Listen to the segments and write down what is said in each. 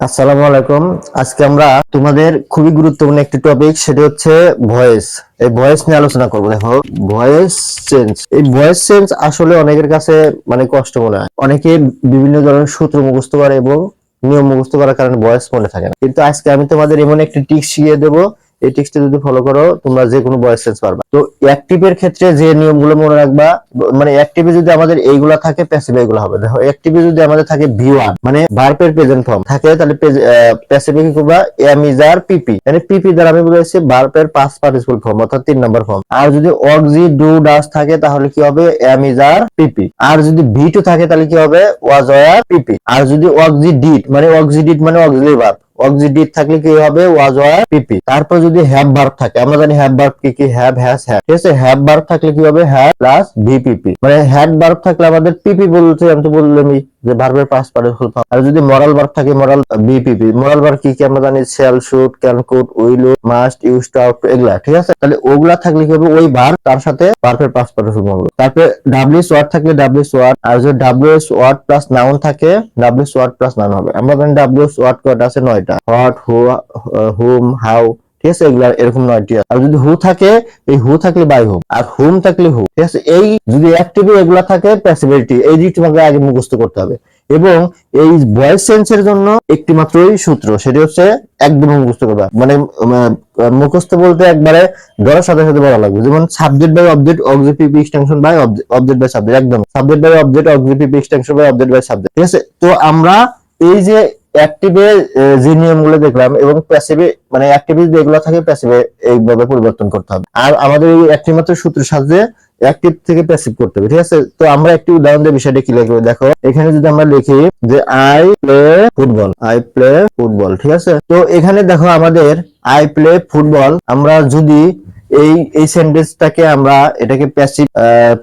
আসসালামু আলাইকুম। আজকে আমরা তোমাদের খুবই গুরুত্বপূর্ণ একটি টপিক সেটা হচ্ছে ভয়েস এই ভয়েস নিয়ে আলোচনা করব। দেখো ভয়েস চেঞ্জ এই ভয়েস চেঞ্জ আসলে অনেকের কাছে মানে কষ্ট মনে হয়। অনেকে বিভিন্ন ধরনের সূত্র মুখস্থ করে এবং নিয়ম মুখস্থ করার কারণে ভয়েস মনে থাকে না। কিন্তু আজকে আমি তোমাদের এমন একটি টিক্স শিখিয়ে দেবো এই টিক্সটা যদি ফলো করো, তোমরা যে কোনো ভয়েস চেঞ্জ পারবা। তো অ্যাক্টিভের ক্ষেত্রে যে নিয়মগুলো মনে রাখবা মানে অ্যাক্টিভে যদি আমাদের এইগুলা থাকে প্যাসিভে এগুলো হবে। দেখো অ্যাক্টিভে যদি আমাদের থাকে ভি ওয়ান মানে ভার্বের প্রেজেন্ট ফর্ম থাকে তাহলে প্যাসিভে কি করবা? এম ইজ আর পিপি মানে পিপি দ্বারা আমি বলেছি ভার্বের পাঁচ পার্টিসিপল ফর্ম অর্থাৎ তিন নম্বর ফর্ম আর যদি অক্সি ডু ডাস থাকে, তাহলে কি হবে? এম ইজ আর পিপি আর যদি ভি টু থাকে, তাহলে কি হবে? ওয়াজ ওয়ার পিপি আর যদি অক্সি ডিট মানে অক্সি ডিট মানে অক্সিলি ভার্ব অক্সিডিট থাকলে কি হবে? ওয়াজ ওয়ার পিপি তারপর যদি হ্যাভ ভার্ব থাকে, আমরা জানি হ্যাভ ভার্ব কি কি? হ্যাভ হ্যাজ হ্যাভ ঠিক আছে? হ্যাভ ভার্ব থাকলে কি হবে? হ্যাভ প্লাস ভিপিপি মানে হ্যাড ভার্ব থাকলে আমাদের পিপি বলতে আমি তো বললামই। যে ভার্বের পাঁচ পারে ফুল ফর্ম আর যদি মরাল ভার্ব থাকে মরাল বিপিপি মরাল ভার্ব কি কি আমরা জানি? Shall should can could will must use to এগুলা, ঠিক আছে? তাহলে ওগুলা থাকলে কি হবে? ওই ভার্ব তার সাথে ভার্বের পাঁচ পারে ফুল ফর্ম তারপরে ডাব্লিউএস ওয়ার্ড থাকলে ডাব্লিউএস ওয়ার্ড আর যদি ডাব্লিউএস ওয়ার্ড প্লাস নাউন থাকে ডাব্লিউএস ওয়ার্ড প্লাস নাউন হবে। আমরা জানি ডাব্লিউএস ওয়ার্ড কয়টা আছে? নয়টা। হোয়াট হু হুম হাউ ঠিক আছে? এগুলা এরকম নয়টি আর যদি হু থাকে, এই হু থাকলে বাই হুম আর হুম থাকলে হু, ঠিক আছে? এই যদি অ্যাক্টিভে এগুলা থাকে প্যাসিবিলিটি এই দিকটি তোমাকে আগে মুখস্থ করতে হবে। এবং এই ভয়েস সেন্সের জন্য একটি মাত্রই সূত্র, সেটি হচ্ছে একদম মুখস্থ করবা। মানে মুখস্থ বলতে একবারে ধরার সাথে সাথে বলা লাগবে। যেমন subject by object objective extension by object by subject একদম। Subject by object objective extension by object by subject ঠিক আছে? তো আমরা এই যে অ্যাক্টিভে যে নিয়মগুলো দেখলাম এবং প্যাসিভে মানে অ্যাক্টিভে যেগুলো থাকে প্যাসিভে এইভাবে পরিবর্তন করতে হবে। আর আমাদের এই একটি মাত্র সূত্রের সাহায্যে অ্যাক্টিভ থেকে প্যাসিভ করতে হবে, ঠিক আছে? তো আমরা একটি উদাহরণ দিয়ে বিষয়টা কি লিখব দেখো। এখানে যদি আমরা লিখি যে I play football I play football ঠিক আছে? তো এখানে দেখো আমাদের আই প্লে ফুটবল আমরা যদি এই এই সেন্টেন্সটাকে আমরা এটাকে প্যাসিভ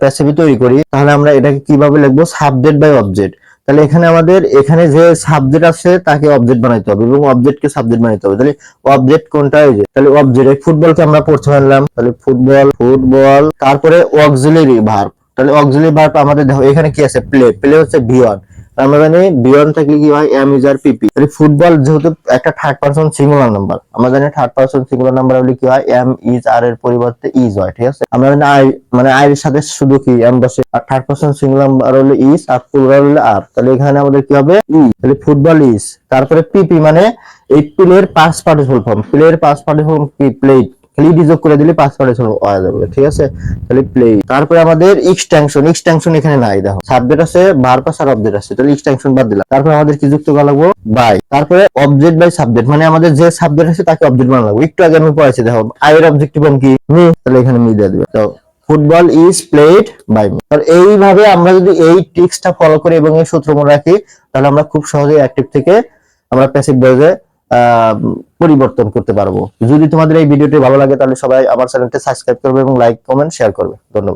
প্যাসিভে তৈরি করি, তাহলে আমরা এটাকে কীভাবে লিখব? সাবজেক্ট বাই অবজেক্ট তাহলে এখানে আমাদের, এখানে যে সাবজেক্ট আছে, তাকে অবজেক্ট বানাইতে হবে এবং অবজেক্টকে সাবজেক্ট বানাইতে হবে। তাহলে অবজেক্ট কোনটা এই যে, তাহলে অবজেক্ট ফুটবলকে আমরা পড়তে পারলাম তাহলে ফুটবল ফুটবল, তারপরে অক্সিলারি ভার্ব তাহলে অক্সিলারি ভার্ব আমাদের দেখো, এখানে কি আছে? প্লে প্লে হচ্ছে ভি আমরা জানি ভি ওয়ান থাকলে কি হয়? Am is are PP football যেহেতু একটা থার্ড পার্সন সিঙ্গুলার নাম্বার আমরা জানি থার্ড পার্সন সিঙ্গুলার নাম্বার হলে কি হয়? এম ইজ আর এর পরিবর্তে ইজ হয়, ঠিক আছে? আমরা জানি আই মানে আই এর সাথে শুধু কি? এম বসে আর থার্ড পার্সন সিঙ্গুলার নাম্বার হলে ইজ আর প্লুরাল হলে আর তাহলে এখানে আমাদের কি হবে? ই তাহলে ফুটবল ইজ তারপরে পিপি মানে এই প্লের পাঁচ পার্টিসিপল ফর্ম প্লের পাঁচ পার্টিসিপল কি? প্লেট লিড যোগ করে দিলে পাঁচ পার্টিসিপল পাওয়া যাবে, ঠিক আছে? তাহলে প্লে তারপরে আমাদের এক্সটেনশন এক্সটেনশন এখানে নাই, দেখো। সাবজেক্ট আছে ভার্বাস আর অবজেক্ট আছে, তাহলে এক্সটেনশন বাদ দিলাম। তারপরে আমাদের কি যুক্ত করা লাগবো? বাই তারপরে অবজেক্ট বাই সাবজেক্ট মানে আমাদের যে সাবজেক্ট আছে তাকে অবজেক্ট বানানো লাগবে। একটু আগে আমি পড়াইছি দেখো আই এর অবজেক্টিভ কি? মি। তাহলে এখানে মি দিয়ে দিবে। তো football is played by me আর এইভাবে আমরা যদি এই ট্রিক্সটা ফলো করি এবং এই সূত্র মনে রাখি, তাহলে আমরা খুব সহজেই অ্যাক্টিভ থেকে আমরা প্যাসিভ ভয়েসে পরিবর্তন করতে পারব। যদি তোমাদের এই ভিডিওটি ভালো লাগে, তাহলে সবাই আমার চ্যানেলটি সাবস্ক্রাইব করবে এবং লাইক কমেন্ট শেয়ার করবে। ধন্যবাদ।